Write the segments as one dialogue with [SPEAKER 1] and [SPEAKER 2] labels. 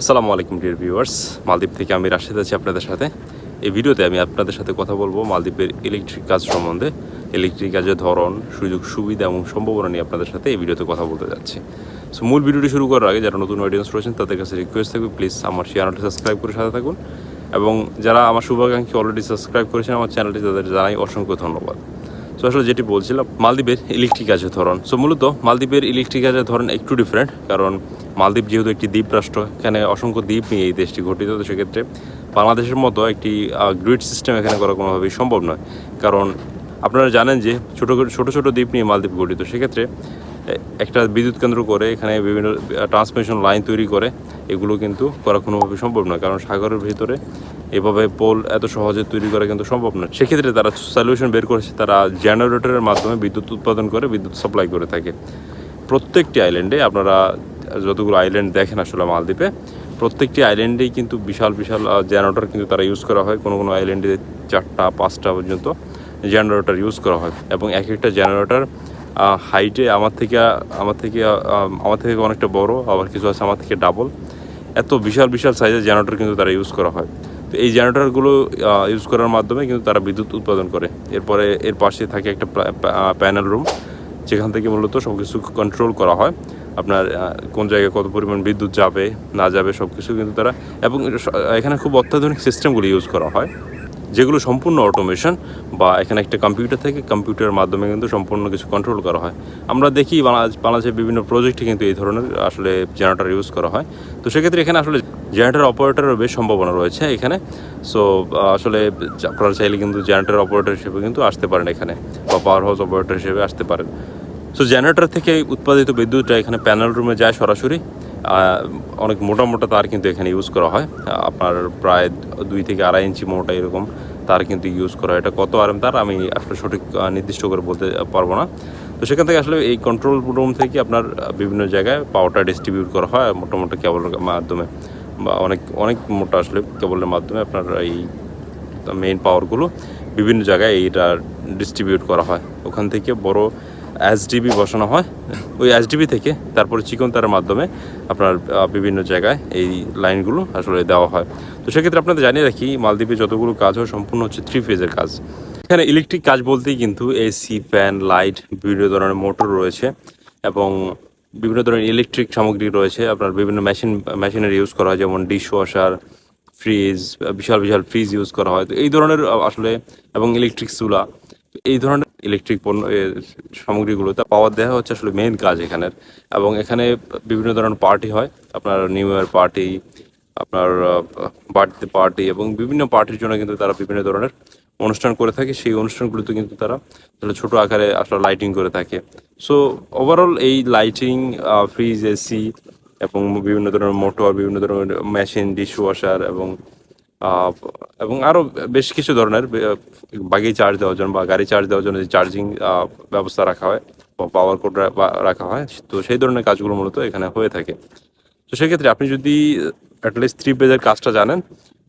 [SPEAKER 1] আসসালামু আলাইকুম dear viewers মালদ্বীপ থেকে আমি রাশেদ আছি আপনাদের সাথে। এই ভিডিওতে আমি আপনাদের সাথে কথা বলব মালদ্বীপের ইলেকট্রিক কাজ সম্বন্ধে। ইলেকট্রিক কাজের ধরন, সুযোগ, সুবিধা এবং সম্ভাবনা নিয়ে আপনাদের সাথে এই ভিডিওতে কথা বলতে যাচ্ছি। সো মূল ভিডিওটি শুরু করার আগে যারা নতুন অডিয়েন্স রয়েছেন, তাদের কাছে রিকোয়েস্ট থাকবে প্লিজ আমার চ্যানেলটি সাবস্ক্রাইব করে সাথে থাকুন। এবং যারা আমার শুভাকাঙ্ক্ষী অলরেডি সাবস্ক্রাইব করেছেন আমার চ্যানেলটি তাদের জানাই অসংখ্য ধন্যবাদ। তো আসলে যেটি বলছিলাম, মালদ্বীপের ইলেকট্রিক কাজের ধরন। সো মূলত মালদ্বীপের ইলেকট্রিক কাজের ধরন একটু ডিফারেন্ট কারণ মালদ্বীপ যেহেতু একটি দ্বীপ রাষ্ট্র, এখানে অসংখ্য দ্বীপ নিয়ে এই দেশটি গঠিত, তো সেক্ষেত্রে বাংলাদেশের মতো একটি গ্রিড সিস্টেম এখানে করা কোনোভাবেই সম্ভব নয়। কারণ আপনারা জানেন যে ছোটো ছোটো ছোটো দ্বীপ নিয়ে মালদ্বীপ গঠিত, সেক্ষেত্রে একটা বিদ্যুৎ কেন্দ্র করে এখানে বিভিন্ন ট্রান্সমিশন লাইন তৈরি করে, এগুলো কিন্তু করা কোনোভাবে সম্ভব নয়। কারণ সাগরের ভিতরে এভাবে পোল এত সহজে তৈরি করা কিন্তু সম্ভব নয়। সেক্ষেত্রে তারা সলিউশন বের করেছে, তারা জেনারেটরের মাধ্যমে বিদ্যুৎ উৎপাদন করে, বিদ্যুৎ সাপ্লাই করে থাকে। প্রত্যেকটি আইল্যান্ডে আপনারা যতগুলো আইল্যান্ড দেখেন আসলে মালদ্বীপে, প্রত্যেকটি আইল্যান্ডেই কিন্তু বিশাল বিশাল জেনারেটর কিন্তু তারা ইউজ করা হয়। কোনো কোনো আইল্যান্ডে চারটা, পাঁচটা পর্যন্ত জেনারেটর ইউজ করা হয় এবং এক একটা জেনারেটর হাইটে আমার থেকে আমার থেকে আমার থেকে অনেকটা বড়, আবার কিছু আছে আমার থেকে ডাবল এত বিশাল বিশাল সাইজের জেনারেটর কিন্তু তারা ইউজ করা হয়। তো এই জেনারেটরগুলো ইউজ করার মাধ্যমে কিন্তু তারা বিদ্যুৎ উৎপাদন করে। এরপরে এর পাশে থাকে একটা প্যানেল রুম যেখান থেকে মূলত সব কিছু কন্ট্রোল করা হয়। আপনার কোন জায়গায় কত পরিমাণ বিদ্যুৎ যাবে, না যাবে সব কিছু কিন্তু তারা, এবং এখানে খুব অত্যাধুনিক সিস্টেমগুলি ইউজ করা হয়। যেগুলো সম্পূর্ণ অটোমেশন বা এখানে একটা কম্পিউটার থেকে কম্পিউটারের মাধ্যমে কিন্তু সম্পূর্ণ কিছু কন্ট্রোল করা হয়। আমরা দেখি বাংলাদেশ, বাংলাদেশের বিভিন্ন প্রজেক্টে কিন্তু এই ধরনের আসলে জেনারেটার ইউজ করা হয়। তো সেক্ষেত্রে এখানে আসলে জেনারেটর অপারেটরের বেশ সম্ভাবনা রয়েছে এখানে। সো আসলে আপনারা চাইলে কিন্তু জেনারেটর অপারেটর হিসেবে কিন্তু আসতে পারেন এখানে বা পাওয়ার হাউস অপারেটর হিসেবে আসতে পারেন। সো জেনারেটর থেকে উৎপাদিত বিদ্যুৎটা এখানে প্যানেল রুমে যায় সরাসরি। অনেক মোটা মোটা তার কিন্তু এখানে ইউজ করা হয়। আপনার প্রায় দুই থেকে আড়াই ইঞ্চি মোটা এরকম তার কিন্তু ইউজ করা হয়। এটা কত আরএম তার আমি আসলে সঠিক নির্দিষ্ট করে বলতে পারব না। তো সেখান থেকে আসলে এই কন্ট্রোল রুম থেকে আপনার বিভিন্ন জায়গায় পাওয়ারটা ডিস্ট্রিবিউট করা হয় মোটা মোটা কেবলের মাধ্যমে বা অনেক অনেক মোটা আসলে কেবলের মাধ্যমে আপনার এই মেইন পাওয়ারগুলো বিভিন্ন জায়গায় এইটা ডিস্ট্রিবিউট করা হয়। ওখান থেকে বড় এসডিবি বসানো হয়। ওই এসডিবি থেকে তারপরে চিকন তারের মাধ্যমে আপনার বিভিন্ন জায়গায় এই লাইনগুলো আসলে দেওয়া হয়। তো সেক্ষেত্রে আপনাদের জানিয়ে রাখি, মালদ্বীপে যতগুলো কাজ হয়, সম্পূর্ণ হচ্ছে থ্রি ফেজের কাজ। এখানে ইলেকট্রিক কাজ বলতেই কিন্তু এসি ফ্যান লাইট বিভিন্ন ধরনের মোটর রয়েছে এবং বিভিন্ন ধরনের ইলেকট্রিক সামগ্রী রয়েছে। আপনার বিভিন্ন মেশিন মেশিনের ইউজ করা হয়, যেমন ডিশ ওয়াশার ফ্রিজ বিশাল বিশাল ফ্রিজ ইউজ করা হয়। তো এই ধরনের আসলে, এবং ইলেকট্রিক চুলা। এই ধরনের ইলেকট্রিক পণ্য সামগ্রীগুলো, তা পাওয়ার দেওয়া হচ্ছে আসলে মেন কাজ এখানের। এবং এখানে বিভিন্ন ধরনের পার্টি হয়, আপনার নিউ ইয়ার পার্টি আপনার বার্থডে পার্টি এবং বিভিন্ন পার্টির জন্য কিন্তু তারা বিভিন্ন ধরনের অনুষ্ঠান করে থাকে। সেই অনুষ্ঠানগুলোতে কিন্তু তারা ছোট আকারে আসলে লাইটিং করে থাকে। সো ওভারঅল এই লাইটিং ফ্রিজ এসি এবং বিভিন্ন ধরনের মোটর বিভিন্ন ধরনের মেশিন ডিশ ওয়াশার এবং এবং আরও বেশ কিছু ধরনের বাগি চার্জ দেওয়ার জন্য বা গাড়ি চার্জ দেওয়ার জন্য যে চার্জিং ব্যবস্থা রাখা হয় বা পাওয়ার কোড রাখা হয়, তো সেই ধরনের কাজগুলো মূলত এখানে হয়ে থাকে। তো সেক্ষেত্রে আপনি যদি অ্যাটলিস্ট থ্রি পেজের কাজটা জানেন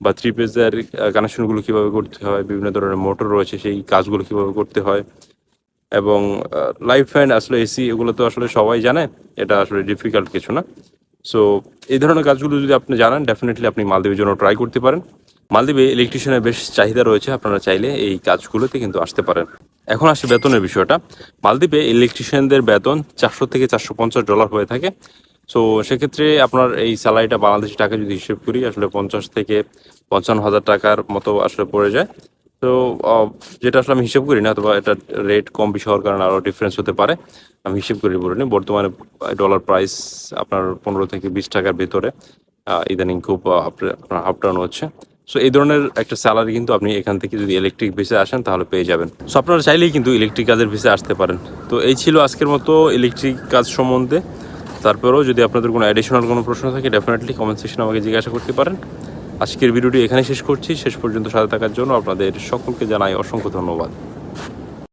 [SPEAKER 1] বা থ্রি পেজের কানেকশনগুলো কীভাবে করতে হয়, বিভিন্ন ধরনের মোটর রয়েছে সেই কাজগুলো কীভাবে করতে হয়, এবং লাইফ ফ্যান আসলে এসি এগুলো তো আসলে সবাই জানে, এটা আসলে ডিফিকাল্ট কিছু না। সো এই ধরনের কাজগুলো যদি আপনি জানান ডেফিনেটলি আপনি মালদ্বীপের জন্য ট্রাই করতে পারেন। মালদ্বীপে ইলেকট্রিশিয়ানের বেশ চাহিদা রয়েছে, আপনারা চাইলে এই কাজগুলোতে কিন্তু আসতে পারেন। এখন আসে বেতনের বিষয়টা। মালদ্বীপে ইলেকট্রিশিয়ানদের বেতন চারশো থেকে চারশো পঞ্চাশ ডলার হয়ে থাকে। সো সেক্ষেত্রে আপনার এই স্যালারিটা বাংলাদেশি টাকা যদি হিসেব করি, আসলে পঞ্চাশ থেকে পঞ্চান্ন হাজার টাকার মতো আসলে পড়ে যায়। তো যেটা আসলে আমি হিসেব করি না, অথবা এটা রেট কম বেশি হওয়ার কারণে আরও ডিফারেন্স হতে পারে, আমি হিসেব করে বলিনি বর্তমানে ডলার প্রাইস আপনার পনেরো থেকে বিশ টাকার ভিতরে ইদানিং খুব আপনার আপ ডাউন হচ্ছে। সো এই ধরনের একটা স্যালারি কিন্তু আপনি এখান থেকে যদি ইলেকট্রিক ভিসে আসেন, তাহলে পেয়ে যাবেন। সো আপনারা চাইলেই কিন্তু ইলেকট্রিক কাজের ভিসে আসতে পারেন। তো, এই ছিল আজকের মতো ইলেকট্রিক কাজ সম্বন্ধে। তারপরেও যদি আপনাদের কোনো অ্যাডিশনাল কোনো প্রশ্ন থাকে ডেফিনেটলি কমেন্ট সেকশনে আমাকে জিজ্ঞাসা করতে পারেন। আজকের ভিডিওটি এখানে শেষ করছি। শেষ পর্যন্ত সাথে থাকার জন্য আপনাদের সকলকে জানাই অসংখ্য ধন্যবাদ।